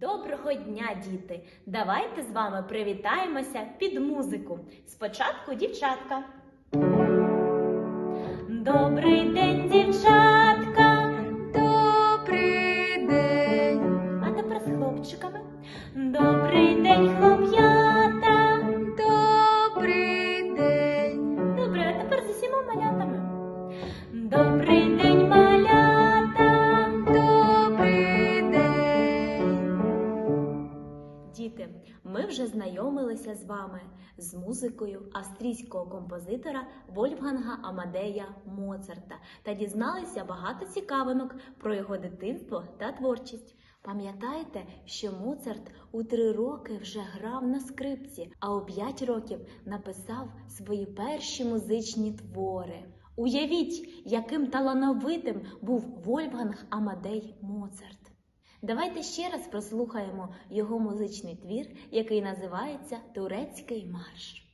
Доброго дня, діти! Давайте з вами привітаємося під музику. Спочатку дівчатка. Добрий день, дівчатка! Вже знайомилися з вами з музикою австрійського композитора Вольфганга Амадея Моцарта та дізналися багато цікавинок про його дитинство та творчість. Пам'ятаєте, що Моцарт у три роки вже грав на скрипці, а у п'ять років написав свої перші музичні твори. Уявіть, яким талановитим був Вольфганг Амадей Моцарт. Давайте ще раз прослухаємо його музичний твір, який називається Турецький марш.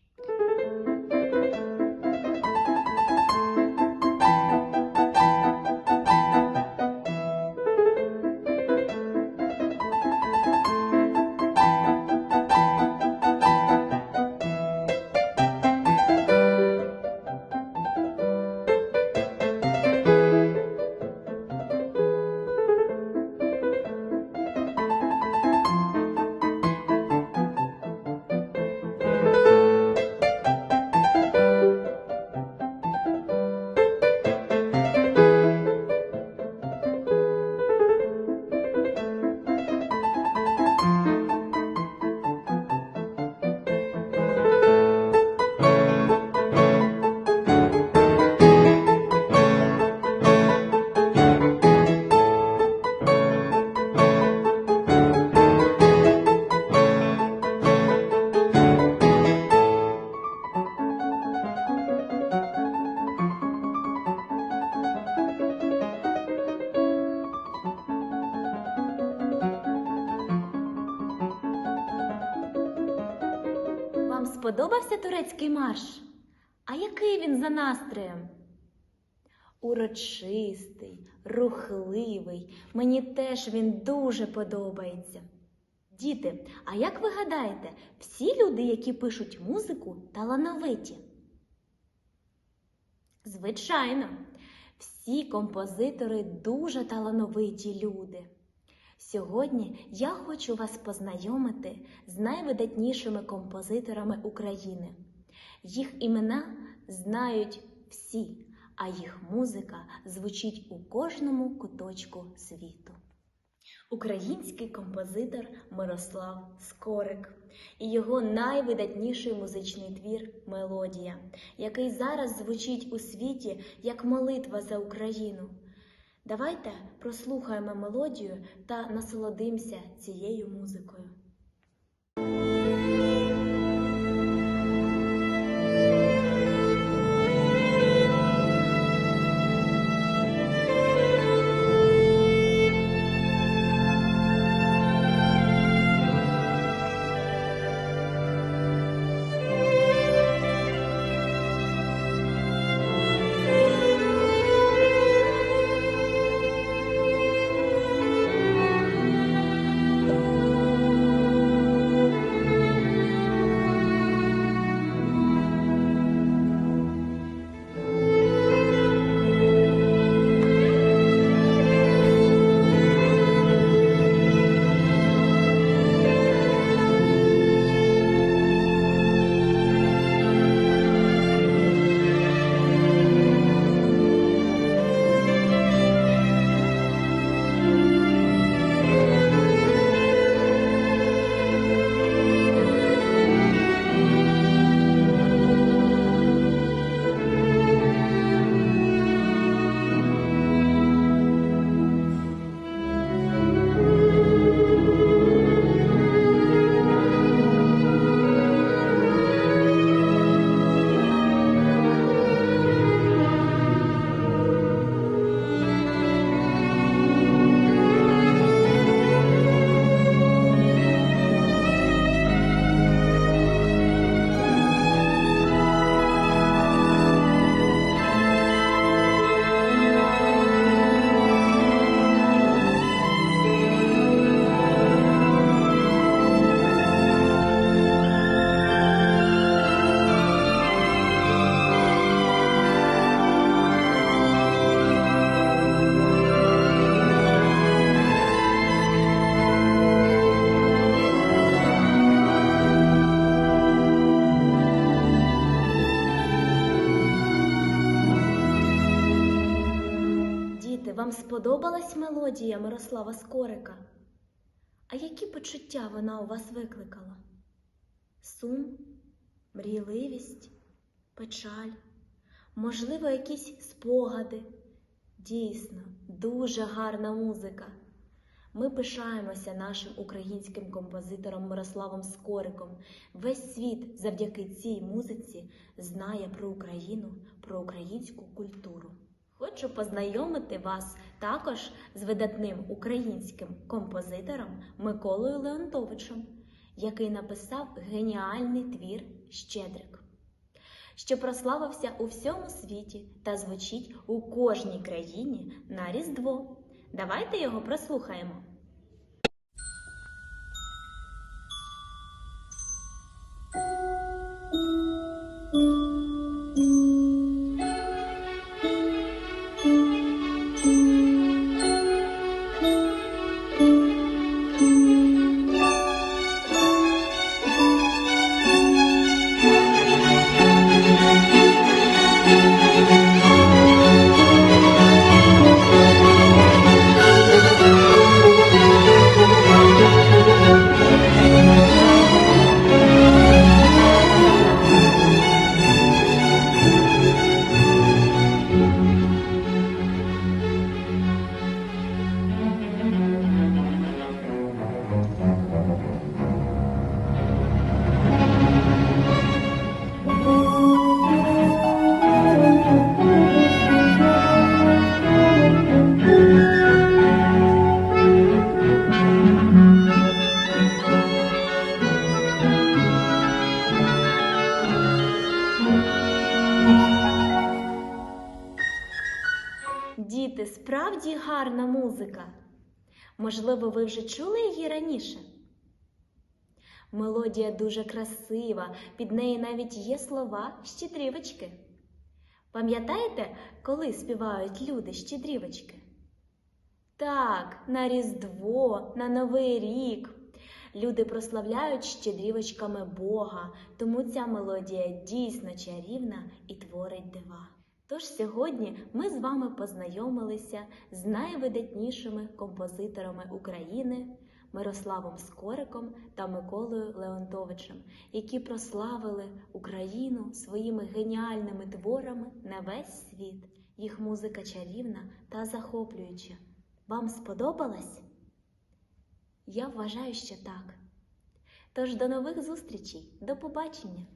Вам сподобався турецький марш? А який він за настроєм? Урочистий, рухливий. Мені теж він дуже подобається. Діти, а як ви гадаєте, всі люди, які пишуть музику, талановиті? Звичайно, всі композитори дуже талановиті люди. Сьогодні я хочу вас познайомити з найвидатнішими композиторами України. Їх імена знають всі, а їх музика звучить у кожному куточку світу. Український композитор Мирослав Скорик і його найвидатніший музичний твір Мелодія, який зараз звучить у світі як молитва за Україну. Давайте прослухаємо мелодію та насолодимося цією музикою. Сподобалась мелодія Мирослава Скорика? А які почуття вона у вас викликала? Сум, мрійливість, печаль, можливо, якісь спогади. Дійсно, дуже гарна музика. Ми пишаємося нашим українським композитором Мирославом Скориком. Весь світ завдяки цій музиці знає про Україну, про українську культуру. Хочу познайомити вас також з видатним українським композитором Миколою Леонтовичем, який написав геніальний твір Щедрик, що прославився у всьому світі та звучить у кожній країні на Різдво. Давайте його прослухаємо. Діти, справді гарна музика. Можливо, ви вже чули її раніше. Мелодія дуже красива, під неї навіть є слова щедрівочки. Пам'ятаєте, коли співають люди щедрівочки? Так, на Різдво, на Новий рік. Люди прославляють щедрівочками Бога, тому ця мелодія дійсно чарівна і творить дива. Тож сьогодні ми з вами познайомилися з найвидатнішими композиторами України Мирославом Скориком та Миколою Леонтовичем, які прославили Україну своїми геніальними творами на весь світ. Їх музика чарівна та захоплююча. Вам сподобалась? Я вважаю, що так. Тож до нових зустрічей, до побачення!